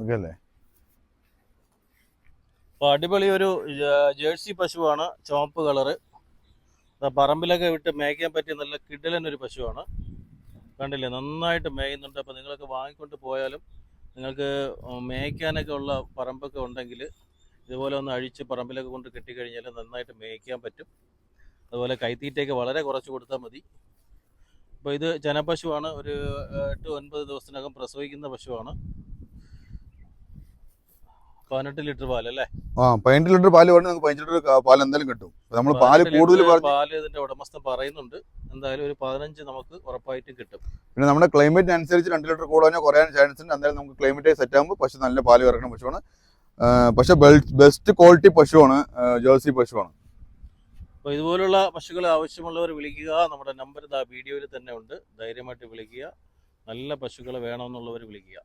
Okay അല്ലേ അടിപൊളി ഒരു ജേഴ്സി പശുവാണ്. ചുവപ്പ് കളറ്. പറമ്പിലൊക്കെ വിട്ട് മേയ്ക്കാൻ പറ്റിയ നല്ല കിഡലൻ ഒരു പശുവാണ്. കണ്ടില്ലേ? നന്നായിട്ട് മേയുന്നുണ്ട്. അപ്പോൾ നിങ്ങളൊക്കെ വാങ്ങിക്കൊണ്ട് പോയാലും നിങ്ങൾക്ക് മേയ്ക്കാനൊക്കെ ഉള്ള പറമ്പൊക്കെ ഉണ്ടെങ്കിൽ ഇതുപോലെ ഒന്ന് അഴിച്ച് പറമ്പിലൊക്കെ കൊണ്ട് കെട്ടിക്കഴിഞ്ഞാൽ നന്നായിട്ട് മേയ്ക്കാൻ പറ്റും. അതുപോലെ കൈത്തീറ്റയൊക്കെ വളരെ കുറച്ച് കൊടുത്താൽ മതി. അപ്പോൾ ഇത് ജനപശുവാണ്. ഒരു എട്ട് ഒൻപത് ദിവസത്തിനകം പ്രസവിക്കുന്ന പശുവാണ്. പതിനെട്ട് ലിറ്റർ പാലല്ലേ? ആ പതിനെട്ട് ലിറ്റർ പാൽ വേണമെങ്കിൽ നമുക്ക് പതിനഞ്ച് ലിറ്റർ പാൽ എന്തായാലും കിട്ടും. നമ്മൾ പാൽ കൂടുതൽ പാൽ ഇതിന്റെ ഉടമസ്ഥ പറയുന്നുണ്ട്. എന്തായാലും ഒരു പതിനഞ്ച് നമുക്ക് ഉറപ്പായിട്ടും കിട്ടും. പിന്നെ നമ്മുടെ ക്ലൈമറ്റ് അനുസരിച്ച് രണ്ട് ലിറ്റർ കൂടാൻ കുറയാൻ ചാൻസ് ഉണ്ട്. എന്തായാലും നമുക്ക് ക്ലൈമറ്റ് സെറ്റ് ആകുമ്പോൾ പശു നല്ല പാൽ ഇറക്കുന്ന പശുവാണ്. പക്ഷെ ബെസ്റ്റ് ക്വാളിറ്റി പശുവാണ് ജേഴ്സി പശുവാണ്. അപ്പോൾ ഇതുപോലുള്ള പശുക്കളെ ആവശ്യമുള്ളവർ വിളിക്കുക. നമ്മുടെ നമ്പർ ഇതാ വീഡിയോയിൽ തന്നെ ഉണ്ട്. ധൈര്യമായിട്ട് വിളിക്കുക. നല്ല പശുക്കളെ വേണമെന്നുള്ളവർ വിളിക്കുക.